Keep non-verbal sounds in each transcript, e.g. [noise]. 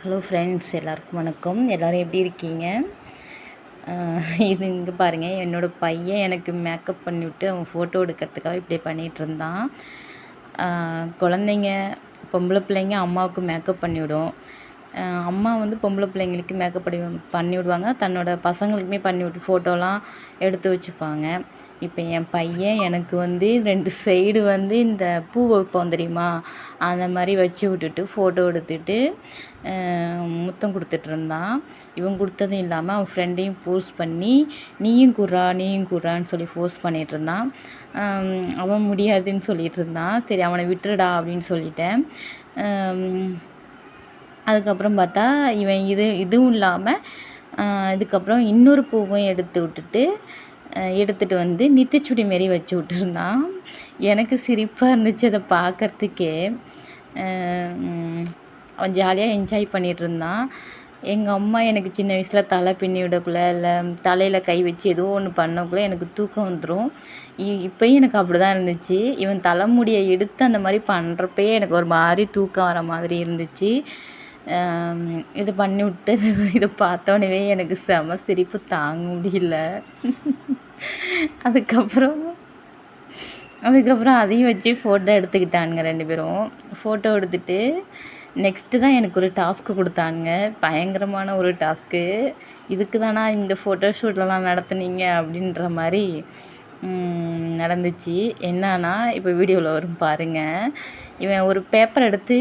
Hello friends எல்லாருக்கும் வணக்கம். எல்லோரும் எப்படி இருக்கீங்க? இது இங்கே பாருங்கள் என்னோடய பையன் எனக்கு மேக்கப் பண்ணிவிட்டு அவன் ஃபோட்டோ எடுக்கிறதுக்காக இப்படி பண்ணிகிட்டு இருந்தான். குழந்தைங்க பொம்பளை பிள்ளைங்க அம்மாவுக்கு மேக்கப் பண்ணிவிடும். அம்மா வந்து பொம்பளை பிள்ளைங்களுக்கு மேக்கப் பண்ணி பண்ணி விடுவாங்க. தன்னோட பசங்களுக்குமே பண்ணி விட்டு ஃபோட்டோலாம் எடுத்து வச்சுப்பாங்க. இப்போ என் பையன் எனக்கு வந்து ரெண்டு சைடு வந்து இந்த பூ வைப்போம் தெரியுமா? அந்த மாதிரி வச்சு விட்டுட்டு ஃபோட்டோ எடுத்துட்டு முத்தம் கொடுத்துட்டு இருந்தான். இவன் கொடுத்ததும் இல்லாமல் அவன் ஃப்ரெண்டையும் ஃபோர்ஸ் பண்ணி நீயும் குர்றா நீயும் குர்றான்னு சொல்லி ஃபோர்ஸ் பண்ணிகிட்டு இருந்தான். அவன் முடியாதுன்னு சொல்லிகிட்டு இருந்தான். சரி அவனை விட்டுடா அப்படின்னு சொல்லிட்டேன். அதுக்கப்புறம் பார்த்தா இவன் இது இதுவும் இல்லாமல் இதுக்கப்புறம் இன்னொரு பூவும் எடுத்து விட்டுட்டு எடுத்துகிட்டு வந்து நித்திச்சுடி மாரி வச்சு விட்டுருந்தான். எனக்கு சிரிப்பாக இருந்துச்சு அதை பார்க்கறதுக்கே. அவன் ஜாலியாக என்ஜாய் பண்ணிகிட்டு இருந்தான் எங்கள் அம்மா எனக்கு சின்ன வயசில் தலை பின்னி விடக்குள்ள இல்லை தலையில் கை வச்சு ஏதோ ஒன்று பண்ணக்குள்ளே எனக்கு தூக்கம் வந்துடும் இப்போயும் எனக்கு அப்படி தான் இருந்துச்சு. இவன் தலைமுடியை எடுத்து அந்த மாதிரி பண்ணுறப்பயே எனக்கு ஒரு மாதிரி தூக்கம் வர மாதிரி இருந்துச்சு. இது பண்ணி விட்டு [laughs] இதை பார்த்தோன்னே எனக்கு செம சிரிப்பு தாங்க முடியல. அதுக்கப்புறம் அதுக்கப்புறம் அதையும் வச்சு ஃபோட்டோ எடுத்துக்கிட்டானுங்க ரெண்டு பேரும். ஃபோட்டோ எடுத்துட்டு நெக்ஸ்ட்டு தான் எனக்கு ஒரு டாஸ்க்கு கொடுத்தானுங்க. பயங்கரமான ஒரு டாஸ்க்கு இதுக்கு தானா இந்த ஃபோட்டோ ஷூட்லலாம் நடத்துனீங்க அப்படின்ற மாதிரி நடந்துச்சு. என்னன்னா இப்போ வீடியோவில் வரும் பாருங்கள் இவன் ஒரு பேப்பர் எடுத்து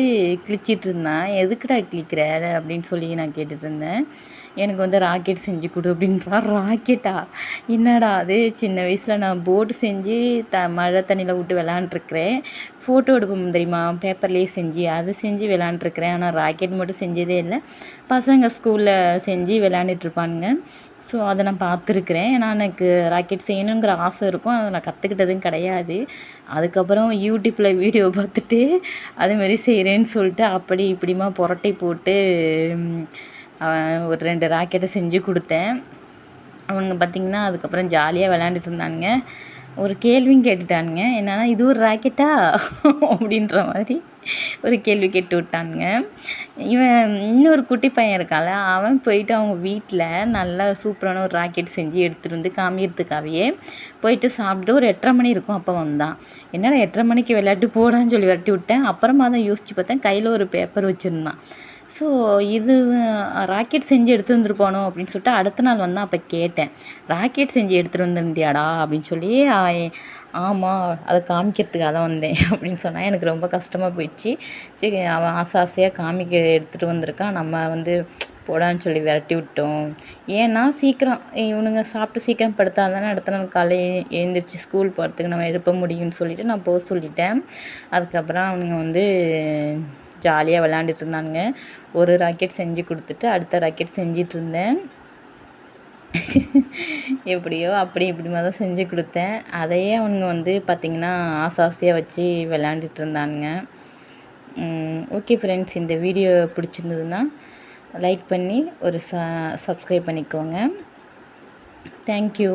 கிழிச்சிட்டு இருந்தான். எதுக்குடா கிழிக்கிற? அப்படின்னு சொல்லி நான் கேட்டுட்டு இருந்தேன். எனக்கு வந்து ராக்கெட் செஞ்சு கொடு அப்படின்றான் ராக்கெட்டா? என்னடா அது? சின்ன வயசில் நான் போட்டு செஞ்சு த மழை தண்ணியில் விட்டு விளாண்டுருக்குறேன் ஃபோட்டோ எடுப்போம் தெரியுமா? பேப்பர்லேயே செஞ்சு அது செஞ்சு விளாண்டுருக்குறேன் ஆனால் ராக்கெட் மட்டும் செஞ்சதே இல்லை. பசங்க ஸ்கூலில் செஞ்சு விளாண்டுட்டு இருப்பானுங்க. ஸோ அதை நான் பார்த்துருக்குறேன். ஏன்னா எனக்கு ராக்கெட் செய்யணுங்கிற ஆசை இருக்கும். அதை நான் கற்றுக்கிட்டதும் கிடையாது. அதுக்கப்புறம் யூடியூப்பில் வீடியோ பார்த்துட்டு அதுமாரி செய்கிறேன்னு சொல்லிட்டு அப்படி இப்படிமா புரட்டி போட்டு ஒரு ரெண்டு ராக்கெட்டை செஞ்சு கொடுத்தேன். அவனுங்க பார்த்திங்கன்னா அதுக்கப்புறம் ஜாலியாக விளையாண்டுட்டு இருந்தானுங்க. ஒரு கேள்வியும் கேட்டுட்டானுங்க. என்னென்னா இது ஒரு ராக்கெட்டா? அப்படின்ற மாதிரி ஒரு கேள்வி கேட்டு விட்டானுங்க. இவன் இன்னொரு குட்டி பையன் இருக்கான்ல அவன் போயிட்டு அவங்க வீட்டில் நல்லா சூப்பரான ஒரு ராக்கெட் செஞ்சு எடுத்துகிட்டு வந்து காமிக்கிறதுக்காகவே போயிட்டு சாப்பிட்டு ஒரு எட்டரை மணி இருக்கும் அப்போ வந்தான். என்னடா எட்டரை மணிக்கு விளையாட்டு போடான்னு சொல்லி விரட்டி விட்டேன். அப்புறமா தான் யோசிச்சு பார்த்தேன் கையில் ஒரு பேப்பர் வச்சுருந்தான். ஸோ இது ராக்கெட் செஞ்சு எடுத்து வந்துருப்பானோ அப்படின்னு சொல்லிட்டு அடுத்த நாள் வந்து அப்போ கேட்டேன். ராக்கெட் செஞ்சு எடுத்துகிட்டு வந்திருந்தியாடா? அப்படின்னு சொல்லி ஆமாம் அதை காமிக்கிறதுக்காக தான் வந்தேன். [laughs] அப்படின்னு சொன்னால் எனக்கு ரொம்ப கஷ்டமாக போயிடுச்சு. சரி அவன் ஆசை ஆசையாக காமிக்க எடுத்துகிட்டு வந்திருக்கான். நம்ம வந்து போடான்னு சொல்லி விரட்டி விட்டோம். ஏன்னா சீக்கிரம் இவனுங்க சாப்பிட்டு சீக்கிரம் படுத்தா தானே அடுத்த நாள் காலையில் எழுந்திரிச்சு ஸ்கூல் போகிறதுக்கு நம்ம எழுப்ப முடியும்னு சொல்லிட்டு நான் போக சொல்லிட்டேன். அதுக்கப்புறம் அவனுங்க வந்து ஜாலியாக விளாண்டுட்டு இருந்தானுங்க ஒரு ராக்கெட் செஞ்சு கொடுத்துட்டு அடுத்த ராக்கெட் செஞ்சிட்டு இருந்தேன் [laughs] எப்படியோ அப்படி இப்படிமா தான் செஞ்சு கொடுத்தேன். அதையே அவனுங்க வந்து பார்த்திங்கன்னா ஆசை ஆசையாக வச்சு விளாண்டுட்டு இருந்தானுங்க ஓகே ஃப்ரெண்ட்ஸ் இந்த வீடியோ பிடிச்சிருந்ததுன்னா லைக் பண்ணி ஒரு ச சப்ஸ்கிரைப் பண்ணிக்கோங்க. தேங்க்யூ